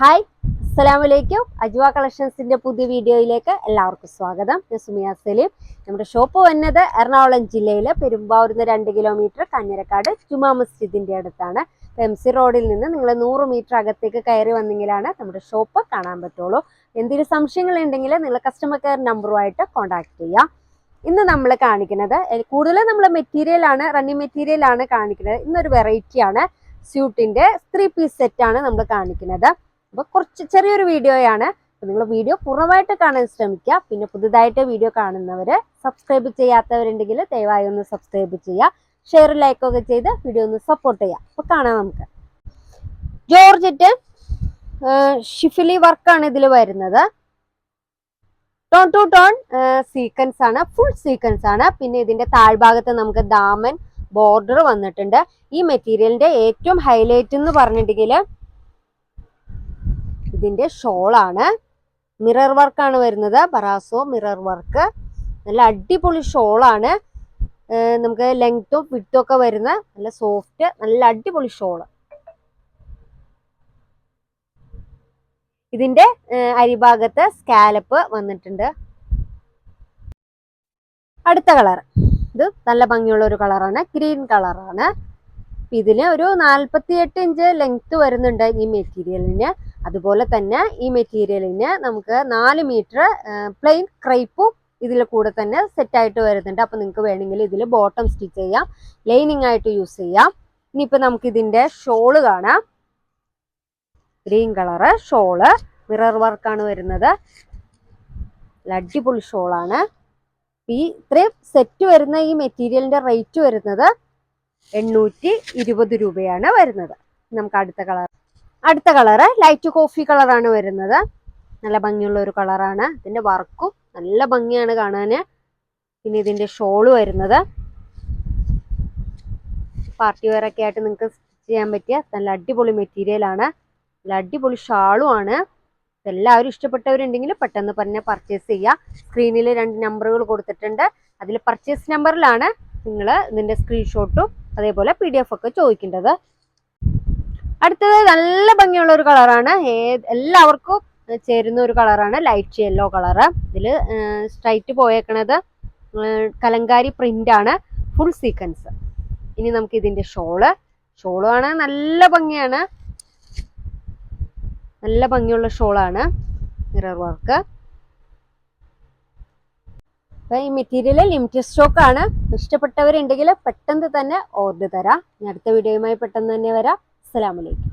Hi അസ്സലാമു അലൈക്കും അജ്വ കളക്ഷൻസിന്റെ പുതിയ വീഡിയോയിലേക്ക് എല്ലാവർക്കും സ്വാഗതം. ഞാൻ സുമിയ സലീം. നമ്മുടെ ഷോപ്പ് വന്നത് എറണാകുളം ജില്ലയിലെ പെരുമ്പാവൂരിന്ന് രണ്ട് കിലോമീറ്റർ കഞ്ഞിരക്കാട് ജുമാ മസ്ജിദിന്റെ അടുത്താണ്. എം സി റോഡിൽ നിന്ന് നിങ്ങൾ നൂറ് മീറ്റർ അകത്തേക്ക് കയറി വന്നെങ്കിലാണ് നമ്മുടെ ഷോപ്പ് കാണാൻ പറ്റുള്ളൂ. എന്തെങ്കിലും സംശയങ്ങൾ ഉണ്ടെങ്കിൽ നിങ്ങൾ കസ്റ്റമർ കെയർ നമ്പറുമായിട്ട് കോൺടാക്ട് ചെയ്യാം. ഇന്ന് നമ്മൾ കാണിക്കുന്നത് കൂടുതലും നമ്മൾ മെറ്റീരിയൽ ആണ് റണ്ണിങ് മെറ്റീരിയൽ ആണ് കാണിക്കുന്നത്. ഇന്നൊരു വെറൈറ്റിയാണ് സ്യൂട്ടിന്റെ ത്രീ പീസ് സെറ്റ് ആണ് നമ്മൾ കാണിക്കുന്നത്. അപ്പൊ കുറച്ച് ചെറിയൊരു വീഡിയോയാണ്. നിങ്ങൾ വീഡിയോ പൂർണമായിട്ട് കാണാൻ ശ്രമിക്കുക. പിന്നെ പുതുതായിട്ട് വീഡിയോ കാണുന്നവര് സബ്സ്ക്രൈബ് ചെയ്യാത്തവരുണ്ടെങ്കിൽ ദയവായി ഒന്ന് സബ്സ്ക്രൈബ് ചെയ്യുക. ഷെയർ ലൈക്ക് ഒക്കെ ചെയ്ത് വീഡിയോ ഒന്ന് സപ്പോർട്ട് ചെയ്യുക. അപ്പൊ കാണാം നമുക്ക്. ജോർജറ്റ് ഷിഫിലി വർക്കാണ് ഇതിൽ വരുന്നത്. ടോൺ ടു ടോൺ സീക്വൻസ് ആണ്. ഫുൾ സീക്വൻസ് ആണ്. പിന്നെ ഇതിന്റെ താഴ്ഭാഗത്ത് നമുക്ക് ദാമൻ ബോർഡർ വന്നിട്ടുണ്ട്. ഈ മെറ്റീരിയലിന്റെ ഏറ്റവും ഹൈലൈറ്റ് എന്ന് പറഞ്ഞിട്ടുണ്ടെങ്കിൽ ഇതിന്റെ ഷോളാണ്. മിറർ വർക്കാണ് വരുന്നത്. ബറാസോ മിറർ വർക്ക് നല്ല അടിപൊളി ഷോളാണ്. നമുക്ക് ലെങ്ത്തും വിട്ടും ഒക്കെ വരുന്ന നല്ല സോഫ്റ്റ് നല്ല അടിപൊളി ഷോൾ. ഇതിന്റെ ഏഹ്, അരിഭാഗത്ത് സ്കാലപ്പ് വന്നിട്ടുണ്ട്. അടുത്ത കളർ ഇത് നല്ല ഭംഗിയുള്ള ഒരു കളറാണ് ഗ്രീൻ കളറാണ് ഇതിന് ഒരു നാൽപ്പത്തി എട്ട് ഇഞ്ച് ലെങ്ത് വരുന്നുണ്ട് ഈ മെറ്റീരിയലിന് അതുപോലെ തന്നെ ഈ മെറ്റീരിയലിന് നമുക്ക് നാല് മീറ്റർ പ്ലെയിൻ ക്രൈപ്പും ഇതിൽ കൂടെ തന്നെ സെറ്റായിട്ട് വരുന്നുണ്ട്. അപ്പോൾ നിങ്ങൾക്ക് വേണമെങ്കിൽ ഇതിൽ ബോട്ടം സ്റ്റിച്ച് ചെയ്യാം ലൈനിങ് ആയിട്ട് യൂസ് ചെയ്യാം. ഇനിയിപ്പോൾ നമുക്ക് ഇതിന്റെ ഷോൾ കാണാം. ഗ്രീൻ കളറ് ഷോൾ മിറർ വർക്കാണ് വരുന്നത്. അടിപൊളി ഷോളാണ് ഈ ഇത്രയും സെറ്റ് വരുന്ന ഈ മെറ്റീരിയലിന്റെ റേറ്റ് വരുന്നത് എണ്ണൂറ്റി ഇരുപത് രൂപയാണ് വരുന്നത്. നമുക്ക് അടുത്ത കളർ. അടുത്ത കളറ് ലൈറ്റ് കോഫി കളറാണ് വരുന്നത്. നല്ല ഭംഗിയുള്ള ഒരു കളറാണ് ഇതിന്റെ വർക്കും നല്ല ഭംഗിയാണ് കാണാന്. പിന്നെ ഇതിന്റെ ഷോൾ വരുന്നത്. പാർട്ടി വെയർ ഒക്കെ ആയിട്ട് നിങ്ങൾക്ക് സ്റ്റിച്ച് ചെയ്യാൻ പറ്റിയ നല്ല അടിപൊളി മെറ്റീരിയൽ ആണ്. നല്ല അടിപൊളി ഷാളും ആണ്. എല്ലാവരും ഇഷ്ടപ്പെട്ടവരുണ്ടെങ്കിൽ പെട്ടെന്ന് പറഞ്ഞാൽ പർച്ചേസ് ചെയ്യുക സ്ക്രീനിൽ രണ്ട് നമ്പറുകൾ കൊടുത്തിട്ടുണ്ട്. അതിൽ പർച്ചേസ് നമ്പറിലാണ് നിങ്ങൾ ഇതിന്റെ സ്ക്രീൻഷോട്ടും അതേപോലെ പി ഡി എഫ് ഒക്കെ ചോദിക്കേണ്ടത്. അടുത്തത് നല്ല ഭംഗിയുള്ള ഒരു കളറാണ് ഏത് എല്ലാവർക്കും ചേരുന്ന ഒരു കളറാണ് ലൈറ്റ് യെല്ലോ കളർ ഇതിൽ സ്ട്രൈറ്റ് പോയേക്കണത് കലങ്കാരി പ്രിന്റ് ആണ്. ഫുൾ സീക്വൻസ് ഇനി നമുക്ക് ഇതിന്റെ ഷോൾ ആണ് നല്ല ഭംഗിയാണ്. നല്ല ഭംഗിയുള്ള ഷോളാണ് മിറർ വർക്ക് അപ്പൊ ഈ മെറ്റീരിയൽ ലിമിറ്റഡ് സ്റ്റോക്ക് ആണ്. ഇഷ്ടപ്പെട്ടവരുണ്ടെങ്കിൽ പെട്ടെന്ന് തന്നെ ഓർഡർ തരാം. ഞാൻ അടുത്ത വീഡിയോയുമായി പെട്ടെന്ന് തന്നെ വരാം. അസ്സലാമലൈക്കും